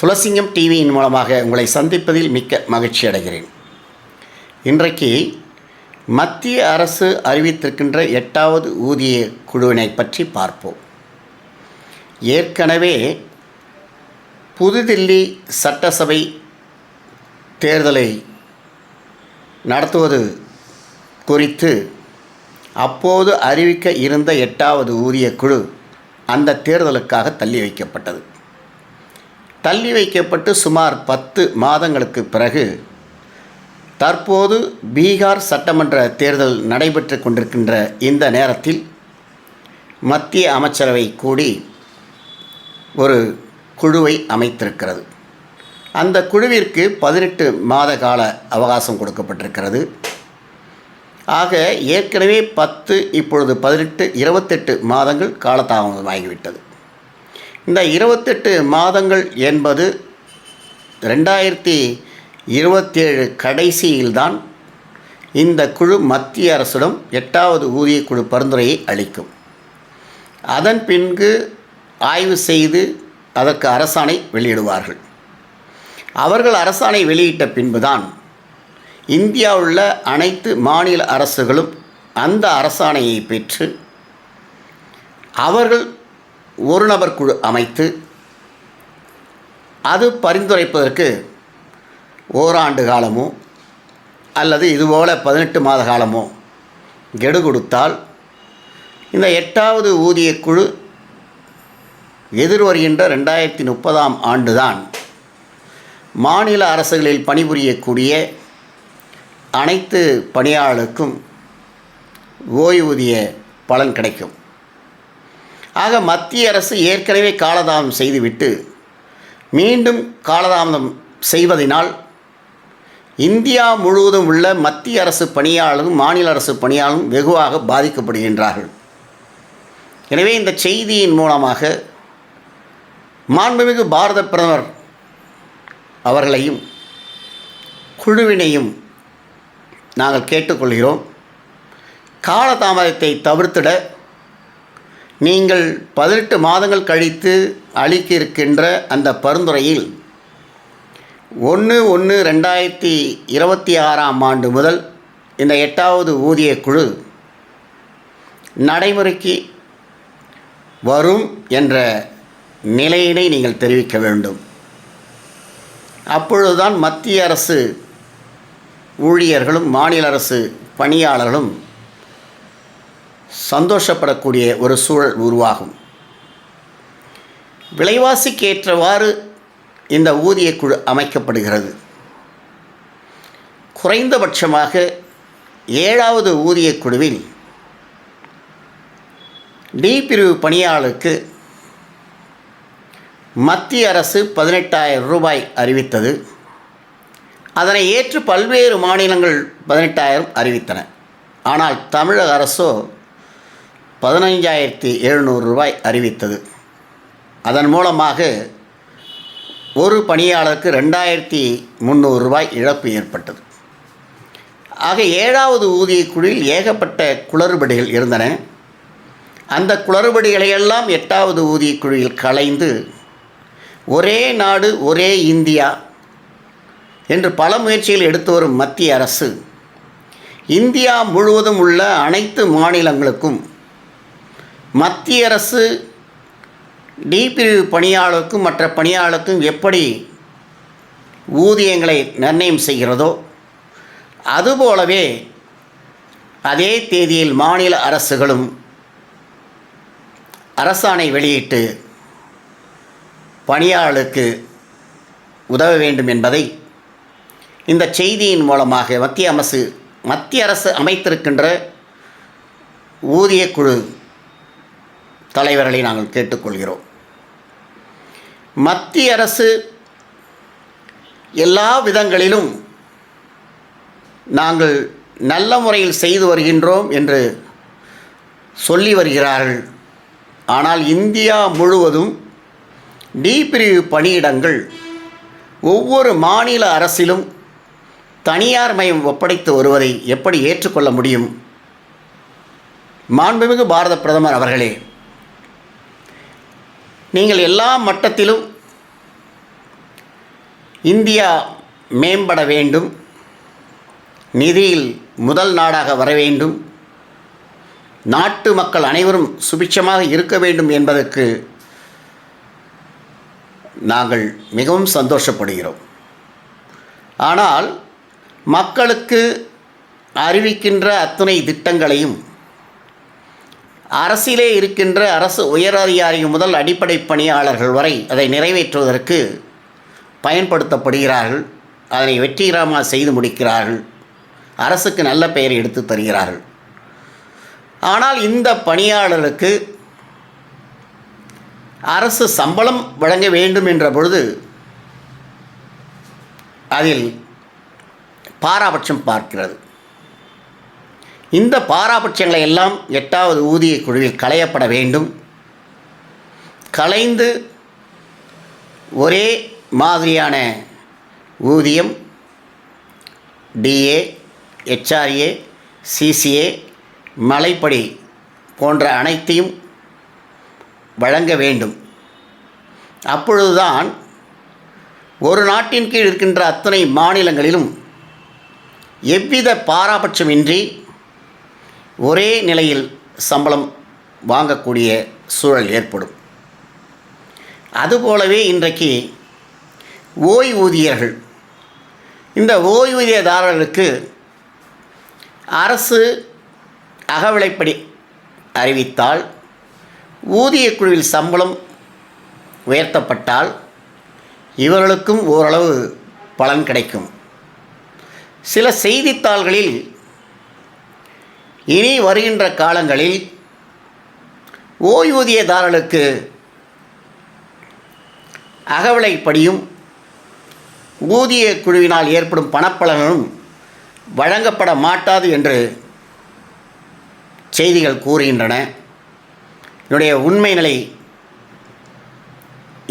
துளசிங்கம் டிவியின் மூலமாக உங்களை சந்திப்பதில் மிக்க மகிழ்ச்சி அடைகிறேன். இன்றைக்கு மத்திய அரசு அறிவித்திருக்கின்ற எட்டாவது ஊதிய குழுவினை பற்றி பார்ப்போம். ஏற்கனவே புதுதில்லி சட்டசபை தேர்தலை நடத்துவது குறித்து அப்போது அறிவிக்க இருந்த எட்டாவது ஊதிய குழு அந்த தேர்தலுக்காக தள்ளி வைக்கப்பட்டது. தள்ளி வைக்கப்பட்டு சுமார் பத்து மாதங்களுக்கு பிறகு தற்போது பீகார் சட்டமன்ற தேர்தல் நடைபெற்று கொண்டிருக்கின்ற இந்த நேரத்தில் மத்திய அமைச்சரவை கூடி ஒரு குழுவை அமைத்திருக்கிறது. அந்த குழுவிற்கு பதினெட்டு மாத கால அவகாசம் கொடுக்கப்பட்டிருக்கிறது. ஆக ஏற்கனவே பத்து இப்பொழுது பதினெட்டு இருபத்தெட்டு மாதங்கள் காலதாமதமாகிவிட்டது. இந்த இருபத்தெட்டு மாதங்கள் என்பது ரெண்டாயிரத்தி இருபத்தேழு கடைசியில்தான் இந்த குழு மத்திய அரசிடம் எட்டாவது ஊதிய குழு பரிந்துரையை அளிக்கும். அதன் பின்பு ஆய்வு செய்து அதற்கு அரசாணை வெளியிடுவார்கள். அவர்கள் அரசாணை வெளியிட்ட பின்புதான் இந்தியாவுள்ள அனைத்து மாநில அரசுகளும் அந்த அரசாணையை பெற்று அவர்கள் ஒரு நபர் குழு அமைத்து அது பரிந்துரைப்பதற்கு ஓராண்டு காலமோ அல்லது இதுபோல பதினெட்டு மாத காலமோ கெடு கொடுத்தால் இந்த எட்டாவது ஊதியக்குழு குழு எதிர்வருகின்ற ரெண்டாயிரத்தி முப்பதாம் ஆண்டுதான் மாநில அரசுகளில் பணிபுரியக்கூடிய அனைத்து பணியாளருக்கும் ஓய்வூதிய பலன் கிடைக்கும். ஆக மத்திய அரசு ஏற்கனவே காலதாமதம் செய்துவிட்டு மீண்டும் காலதாமதம் செய்வதனால் இந்தியா முழுவதும் உள்ள மத்திய அரசு பணியாளரும் மாநில அரசு பணியாளரும் வெகுவாக பாதிக்கப்படுகின்றார்கள். எனவே இந்த செய்தியின் மூலமாக மாண்புமிகு பாரத பிரதமர் அவர்களையும் குழுவினையும் நாங்கள் கேட்டுக்கொள்கிறோம். காலதாமதத்தை தவிர்த்திட நீங்கள் பதினெட்டு மாதங்கள் கழித்து அளிக்க இருக்கின்ற அந்த பரிந்துரையில் ஒன்று ஒன்று ரெண்டாயிரத்தி இருபத்தி ஆறாம் ஆண்டு முதல் இந்த எட்டாவது ஊதிய குழு நடைமுறைக்கு வரும் என்ற நிலையினை நீங்கள் தெரிவிக்க வேண்டும். அப்பொழுதுதான் மத்திய அரசு ஊழியர்களும் மாநில அரசு பணியாளர்களும் சந்தோஷப்படக்கூடிய ஒரு சூழல் உருவாகும். விலைவாசிக்கு ஏற்றவாறு இந்த ஊதிய குழு அமைக்கப்படுகிறது. குறைந்தபட்சமாக ஏழாவது ஊதிய குழுவில் டி பிரிவு பணியாளருக்கு மத்திய அரசு பதினெட்டாயிரம் ரூபாய் அறிவித்தது. அதனை ஏற்று பல்வேறு மாநிலங்கள் பதினெட்டாயிரம் அறிவித்தன. ஆனால் தமிழக அரசோ பதினைஞ்சாயிரத்தி எழுநூறு ரூபாய் அறிவித்தது. அதன் மூலமாக ஒரு பணியாளருக்கு ரெண்டாயிரத்தி முந்நூறு ரூபாய் இழப்பு ஏற்பட்டது. ஆக ஏழாவது ஊதிய குழுவில் ஏகப்பட்ட குளறுபடிகள் இருந்தன. அந்த குளறுபடிகளையெல்லாம் எட்டாவது ஊதிய குழுவில் களைந்து ஒரே நாடு ஒரே இந்தியா என்று பல முயற்சிகள் எடுத்து வரும் மத்திய அரசு இந்தியா முழுவதும் உள்ள அனைத்து மாநிலங்களுக்கும் மத்திய அரசு டி பிரிவு பணியாளருக்கும் மற்ற பணியாளருக்கும் எப்படி ஊதியங்களை நிர்ணயம் செய்கிறதோ அதுபோலவே அதே தேதியில் மாநில அரசுகளும் அரசாணை வெளியிட்டு பணியாளருக்கு உதவ வேண்டும் என்பதை இந்த செய்தியின் மூலமாக மத்திய அரசு மத்திய அரசு அமைத்திருக்கின்ற ஊதிய குழு தலைவர்களை நாங்கள் கேட்டுக்கொள்கிறோம். மத்திய அரசு எல்லா விதங்களிலும் நாங்கள் நல்ல முறையில் செய்து வருகின்றோம் என்று சொல்லி வருகிறார்கள். ஆனால் இந்தியா முழுவதும் டி பிரிவு பணியிடங்கள் ஒவ்வொரு மாநில அரசிலும் தனியார் மயம் ஒப்படைத்து வருவதை எப்படி ஏற்றுக்கொள்ள முடியும்? மாண்புமிகு பாரத பிரதமர் அவர்களே நீங்கள் எல்லா மட்டத்திலும் இந்தியா மேம்பட வேண்டும். நிதியில் முதல் நாடாக வர வேண்டும். நாட்டு மக்கள் அனைவரும் சுபிட்சமாக இருக்க வேண்டும் என்பதற்கு நாங்கள் மிகவும் சந்தோஷப்படுகிறோம். ஆனால் மக்களுக்கு அறிவிக்கின்ற அத்துணை திட்டங்களையும் அரசிலே இருக்கின்ற அரசு உயரதிகாரி முதல் அடிப்படை பணியாளர்கள் வரை அதை நிறைவேற்றுவதற்கு பயன்படுத்தப்படுகிறார்கள். அதனை வெற்றிகரமாக செய்து முடிக்கிறார்கள். அரசுக்கு நல்ல பெயர் எடுத்து தருகிறார்கள். ஆனால் இந்த பணியாளருக்கு அரசு சம்பளம் வழங்க வேண்டும் என்ற பொழுது அதில் பாராபட்சம் பார்க்கிறது. இந்த பாராபட்சங்களை எல்லாம் எட்டாவது ஊதிய குழுவில் களையப்பட வேண்டும். கலைந்து ஒரே மாதிரியான ஊதியம் டிஏ ஹெச்ஆர்ஏ சிசிஏ மலைப்படி போன்ற அனைத்தையும் வழங்க வேண்டும். அப்பொழுதுதான் ஒரு நாட்டின் கீழ் இருக்கின்ற அத்தனை மாநிலங்களிலும் எவ்வித பாராபட்சமின்றி ஒரே நிலையில் சம்பளம் வாங்கக்கூடிய சூழல் ஏற்படும். அதுபோலவே இன்றைக்கு ஓய்வூதியர்கள் இந்த ஓய்வூதியதாரர்களுக்கு அரசு அகவிலைப்படி அறிவித்தால் ஊதிய குழுவில் சம்பளம் உயர்த்தப்பட்டால் இவர்களுக்கும் ஓரளவு பலன் கிடைக்கும். சில செய்தித்தாள்களில் இனி வருகின்ற காலங்களில் ஓய்வூதியதாரர்களுக்கு அகவிலைப்படியும் ஊதிய குழுவினால் ஏற்படும் பணப்பலனும் வழங்கப்பட மாட்டாது என்று செய்திகள் கூறுகின்றன. என்னுடைய உண்மை நிலை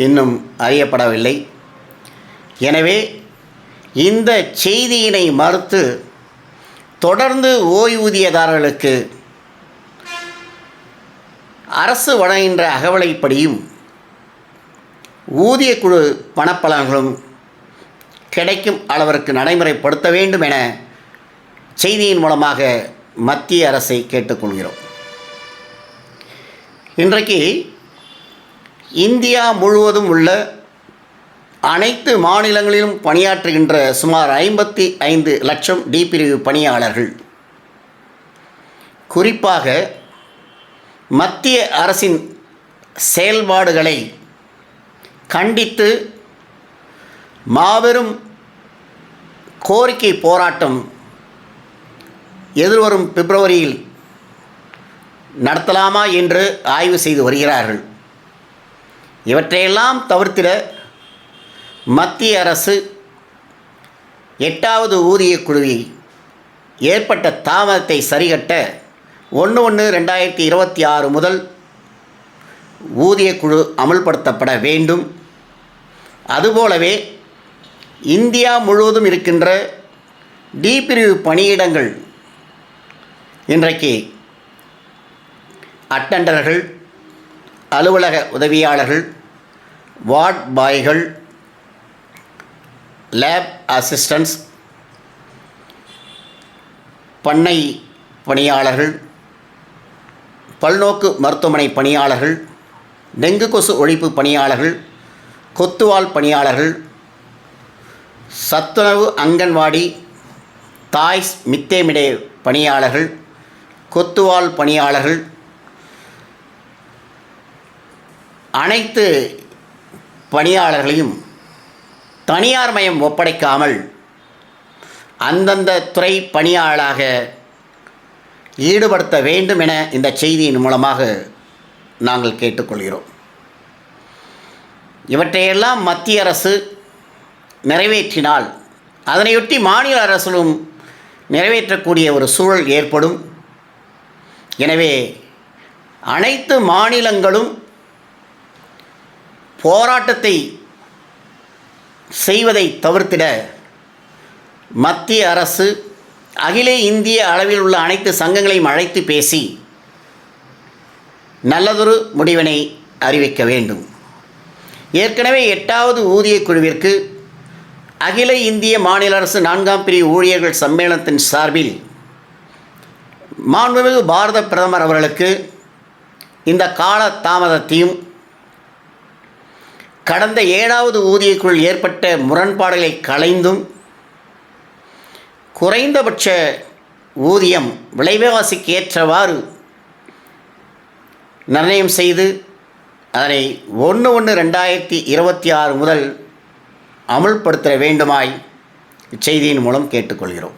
இன்னும் அறியப்படவில்லை. எனவே இந்த செய்தியினை மறுத்து தொடர்ந்து ஓய்வூதியதாரர்களுக்கு அரசு வழங்குகின்ற அகவலைப்படியும் ஊதிய குழு பணப்பலன்களும் கிடைக்கும் அளவிற்கு நடைமுறைப்படுத்த வேண்டும் என செய்தியின் மூலமாக மத்திய அரசை கேட்டுக்கொள்கிறோம். இன்றைக்கு இந்தியா முழுவதும் உள்ள அனைத்து மாநிலங்களிலும் பணியாற்றுகின்ற சுமார் ஐம்பத்தி ஐந்து லட்சம் டி பிரிவு பணியாளர்கள். குறிப்பாக மத்திய அரசின் செயல்பாடுகளை கண்டித்து மாபெரும் கோரிக்கை போராட்டம் எதிர்வரும் பிப்ரவரியில் நடத்தலாமா என்று ஆய்வு செய்து வருகிறார்கள். இவற்றையெல்லாம் தவிர்த்திட மத்திய அரசு எட்டாவது ஊதிய குழுவில் ஏற்பட்ட தாமதத்தை சரிகட்ட ஒன்று ஒன்று ரெண்டாயிரத்தி இருபத்தி ஆறு முதல் ஊதிய குழு அமல்படுத்தப்பட வேண்டும். அதுபோலவே இந்தியா முழுவதும் இருக்கின்ற டி பிரிவு பணியிடங்கள் இன்றைக்கு அட்டண்டர்கள் அலுவலக உதவியாளர்கள் வார்ட் பாய்கள் லேப் அசிஸ்டன்ஸ் பண்ணை பணியாளர்கள் பல்நோக்கு மருத்துவமனை பணியாளர்கள் டெங்கு கொசு ஒழிப்பு பணியாளர்கள் கொத்துவால் பணியாளர்கள் சத்துணவு அங்கன்வாடி தாய்ஸ் மித்தேமிடே பணியாளர்கள் கொத்துவால் பணியாளர்கள் அனைத்து பணியாளர்களையும் தனியார் மயம் ஒப்படைக்காமல் அந்தந்த துறை பணியாளராக ஈடுபடுத்த வேண்டும் என இந்த செய்தியின் மூலமாக நாங்கள் கேட்டுக்கொள்கிறோம். இவற்றையெல்லாம் மத்திய அரசு நிறைவேற்றினால் அதனையொட்டி மாநில அரசுகளும் நிறைவேற்றக்கூடிய ஒரு சூழல் ஏற்படும். எனவே அனைத்து மாநிலங்களும் போராட்டத்தை செய்வதை தவிர்த்திட மத்திய அரசு அகில இந்திய அளவில் உள்ள அனைத்து சங்கங்களையும் அழைத்து பேசி நல்லதொரு முடிவினை அறிவிக்க வேண்டும். ஏற்கனவே எட்டாவது ஊதிய குழுவிற்கு அகில இந்திய மாநில அரசு நான்காம் பிரிவு ஊழியர்கள் சம்மேளனத்தின் சார்பில் மாண்புமிகு பாரத பிரதமர் அவர்களுக்கு இந்த கால தாமதத்தையும் கடந்த ஏழாவது ஊதியக்குள் ஏற்பட்ட முரண்பாடுகளை களைந்தும் குறைந்தபட்ச ஊதியம் விலைவாசிக்கு ஏற்றவாறு நிர்ணயம் செய்து அதனை ஒன்று ஒன்று ரெண்டாயிரத்தி இருபத்தி ஆறு முதல் அமுல்படுத்த வேண்டுமாய் இச்செய்தியின் மூலம் கேட்டுக்கொள்கிறோம்.